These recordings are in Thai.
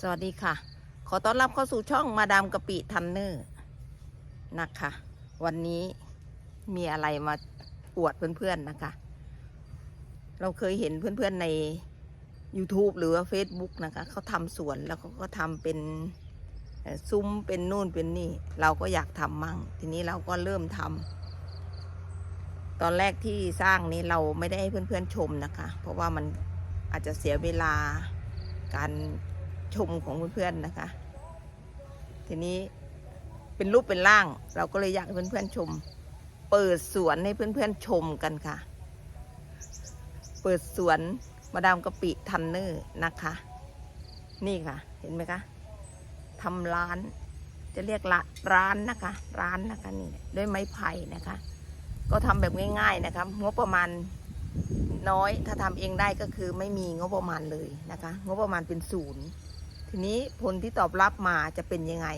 สวัสดีค่ะ ขอต้อนรับเข้าสู่ช่องมาดามกะปิทันเนอร์นะคะ วันนี้มีอะไรมาอวดเพื่อนๆนะคะ เราเคยเห็นเพื่อนๆใน YouTube หรือว่า Facebook นะคะเขาทำสวนแล้วเขาก็ทำเป็นซุ้มเป็นนู่นเป็นนี่ เราก็อยากทำมั่ง ทีนี้เราก็เริ่มทำตอนแรกที่สร้างนี้เราไม่ได้ให้เพื่อนๆชมนะคะ เพราะว่ามันอาจจะเสียเวลาการ ชมของเพื่อนๆนะคะ ทีนี้เป็นรูปเป็นร่าง เราก็เลยอยากให้เพื่อนๆชม เปิดสวนให้เพื่อนๆชมกันค่ะ เปิดสวนมาดามกะปิทันเนอร์นะคะ นี่ค่ะ เห็นไหมคะทำร้าน จะเรียกละร้านนะคะ ร้านนะคะนี่ด้วยไม้ไผ่นะคะ ก็ทำแบบง่าย ๆนะคะงบประมาณน้อยถ้าทำเองได้ก็คือไม่มีงบประมาณเลยนะคะ งบประมาณเป็นศูนย์ ทีนี้ผลที่ตอบรับมาจะเป็นยังไง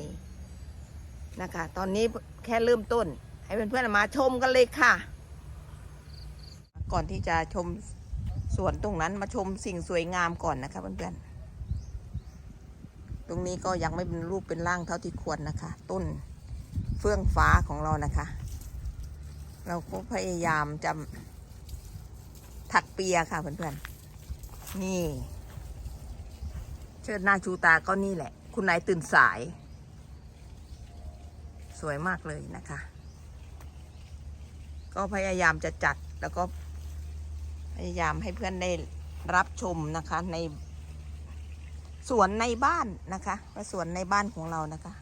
นะคะ ตอนนี้แค่เริ่มต้น ให้เพื่อนๆมาชมกันเลยค่ะ ก่อนที่จะชมสวนตรงนั้นมาชมสิ่งสวยงามก่อนนะคะเพื่อนๆ ตรงนี้ก็ยังไม่เป็นรูปเป็นร่างเท่าที่ควรนะคะ ต้นเฟื่องฟ้าของเรานะคะ เราก็พยายามจะถักเปียค่ะเพื่อนๆ นี่ เชิดหน้าชูตาก็นี่แหละ คุณนายตื่นสาย สวยมากเลยนะคะ ก็พยายามจะจัดแล้วก็พยายามให้เพื่อนได้รับชมนะคะในสวนในบ้านนะคะว่าสวนในบ้านของเรานะคะ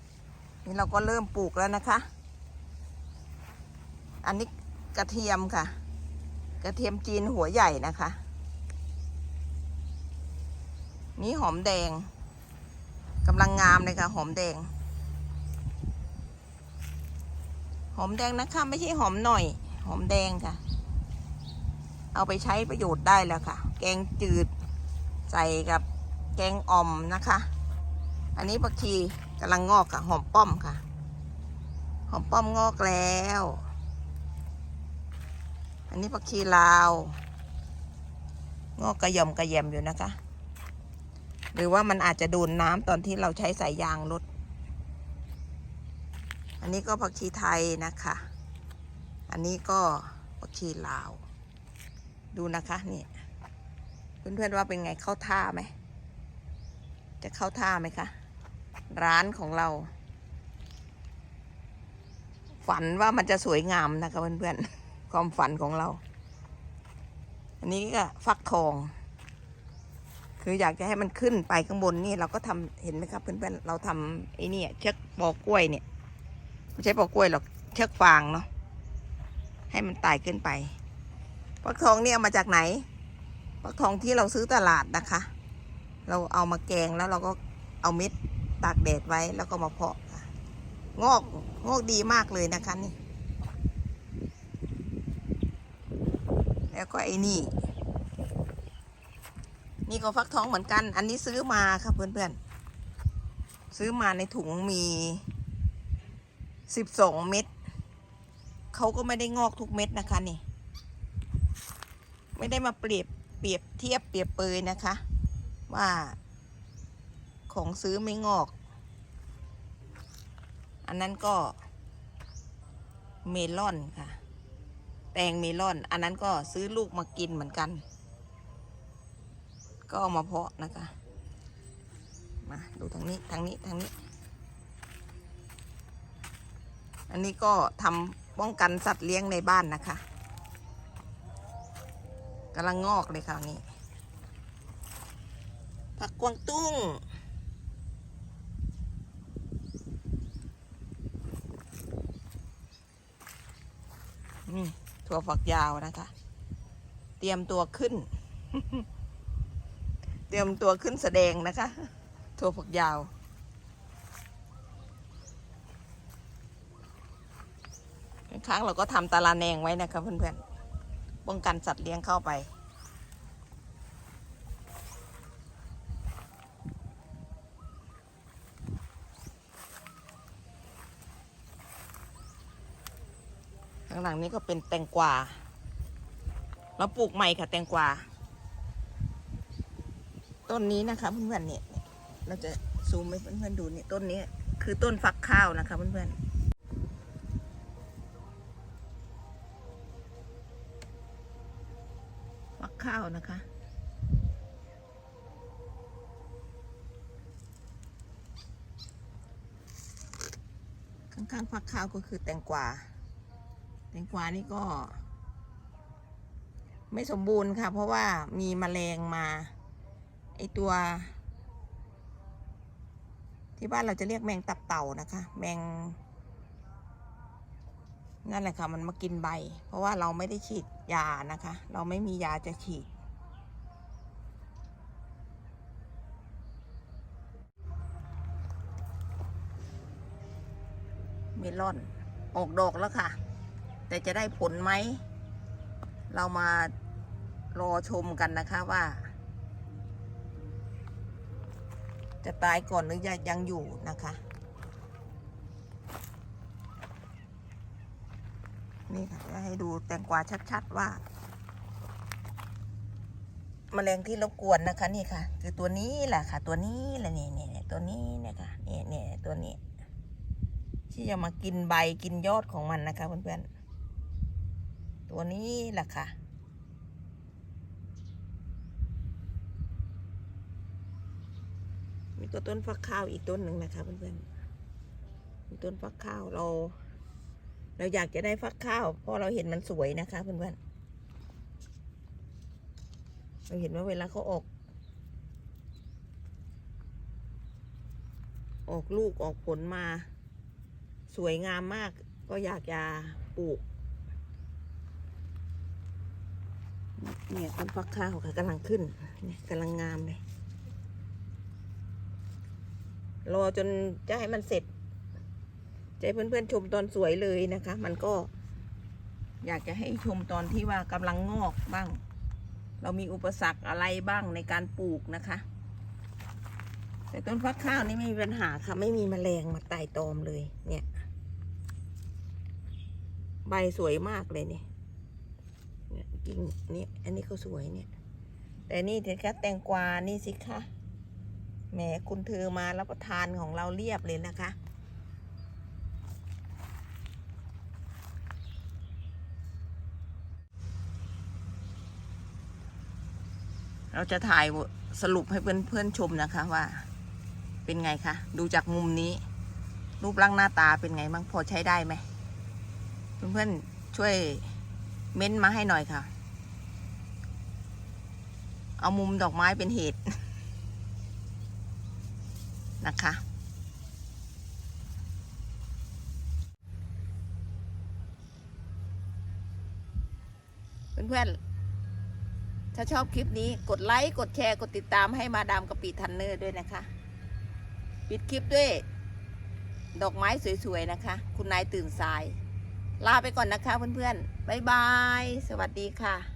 นี่เราก็เริ่มปลูกแล้วนะคะ อันนี้กระเทียมค่ะ กระเทียมจีนหัวใหญ่นะคะ นี่หอมแดงกำลังงามเลยค่ะ หอมแดง หอมแดงนะคะ ไม่ใช่หอมหน่อย หอมแดงค่ะ เอาไปใช้ประโยชน์ได้แล้วค่ะ แกงจืดใส่กับแกงอ่อมนะคะ อันนี้ผักชีกำลังงอกค่ะ หอมป้อมค่ะ หอมป้อมงอกแล้ว อันนี้ผักชีลาว งอกกระยมกระแยมอยู่นะคะ หรือว่ามันอาจจะโดนน้ำตอนที่เราใช้สายยางรถ อันนี้ก็ผักชีไทยนะคะ อันนี้ก็ผักชีลาว ดูนะคะนี่เพื่อนๆว่าเป็นไงเข้าท่าไหม จะเข้าท่าไหมคะ ร้านของเรา ฝันว่ามันจะสวยงามนะคะเพื่อนๆ ความฝันของเรา อันนี้ก็ฟักทอง คืออยากจะให้มันขึ้นไปข้างบนนี่เราก็ทำเห็นไหมครับเพื่อนๆเราทำไอ้นี่เชือกปอกล้วยเนี่ยไม่ใช่ปอกล้วยหรอกเชือกฟางเนาะให้มันไต่ขึ้นไปฟักทองเนี่ยมาจากไหนฟักทองที่เราซื้อตลาดนะคะ เราเอามาแกงแล้วเราก็เอาเม็ดตากแดดไว้แล้วก็มาเพาะงอกงอกดีมากเลยนะคะนี่ แล้วก็ไอ้นี่ นี่ก็ฟักทองเหมือนกัน อันนี้ซื้อมาค่ะเพื่อนๆ ซื้อมาในถุงมีสิบสองเม็ดเขาก็ไม่ได้งอกทุกเม็ดนะคะนี่ ไม่ได้มาเปรียบเปรียบเทียบเปรียบเปยนะคะ ว่า ของซื้อไม่งอก อันนั้นก็เมลอนค่ะ แตงเมลอน อันนั้นก็ซื้อลูกมากินเหมือนกัน ก็เอามาเพาะนะคะ มาดูทางนี้ทางนี้ทางนี้ อันนี้ก็ทำป้องกันสัตว์เลี้ยงในบ้านนะคะกำลังงอกเลยค่ะนี่ผักกวางตุ้ง นี่ถั่วฝักยาวนะคะ เตรียมตัวขึ้น ตรียมตัวขึ้นแสดงนะคะถั่วฝักยาว ครั้งเราก็ทำตารางแนงไว้นะคะเพื่อนๆ ป้องกันสัตว์เลี้ยงเข้าไป ข้างหลังนี้ก็เป็นแตงกวา เราปลูกใหม่ค่ะแตงกวา ต้นนี้นะคะเพื่อนๆเนี่ยเราจะซูมให้เพื่อนๆดูเนี่ยต้นนี้คือต้นฟักข้าวนะคะเพื่อนๆฟักข้าวนะคะ ข้างๆฟักข้าวก็คือแตงกวา แตงกวานี่ก็ ไม่สมบูรณ์ค่ะ เพราะว่ามีแมลงมา ไอตัว ที่บ้านเราจะเรียกแมงตับเต่านะคะ แมง นั่นแหละค่ะ มันมากินใบ เพราะว่าเราไม่ได้ฉีดยานะคะ เราไม่มียาจะฉีด เมลอน ออกดอกแล้วค่ะ แต่จะได้ผลไหม เรามารอชมกันนะคะว่า จะตายก่อนหรือยังอยู่นะคะ นี่ค่ะจะให้ดูแตงกวาชัดๆว่าแมลงที่รบกวนนะคะนี่ค่ะ คือตัวนี้แหละค่ะ ตัวนี้แหละนี่นี่นี่ตัวนี้เนี่ยค่ะนี่นี่ตัวนี้ ที่จะมากินใบกินยอดของมันนะคะเพื่อนๆตัวนี้แหละค่ะ มีตัวต้นฟักข้าวอีกต้นหนึ่งนะคะเพื่อนๆมีต้นฟักข้าวเรา เราอยากจะได้ฟักข้าวเพราะเราเห็นมันสวยนะคะเพื่อนๆเราเห็นว่าเวลาเขาออก ออกลูกออกผลมา สวยงามมาก ก็อยากจะปลูกเนี่ยต้นฟักข้าวค่ะกำลังขึ้นเนี่ยกำลังงามเลย รอจนจะให้มันเสร็จให้เพื่อนๆชมตอนสวยเลยนะคะ มันก็ อยากจะให้ชมตอนที่ว่ากำลังงอกบ้าง เรามีอุปสรรคอะไรบ้างในการปลูกนะคะ แต่ต้นฟักข้าวนี่ไม่มีปัญหาค่ะ ไม่มีแมลงมาไต่ตอมเลย เนี่ย ใบสวยมากเลยเนี่ยเนี่ยกิ่งนี่อันนี้ก็สวยเนี่ย แต่นี่เถอะคะแตงกวานี่สิคะ แหมคุณเธอมารับประทานของเราเรียบเลยนะคะ เราจะถ่ายสรุปให้เพื่อนๆชมนะคะว่า เป็นไงคะ ดูจากมุมนี้ รูปร่างหน้าตาเป็นไงบ้างพอใช้ได้ไหม เพื่อนๆช่วยเม้นมาให้หน่อยค่ะ เอามุมดอกไม้เป็นเหตุ นะคะ เพื่อนๆ ถ้าชอบคลิปนี้กดไลค์ กดแชร์ กดติดตามให้มาดามกะปิทันเนอร์ด้วยนะคะ ปิดคลิปด้วย ดอกไม้สวยๆนะคะ คุณนายตื่นสาย ลาไปก่อนนะคะเพื่อนๆ บ๊ายบาย สวัสดีค่ะ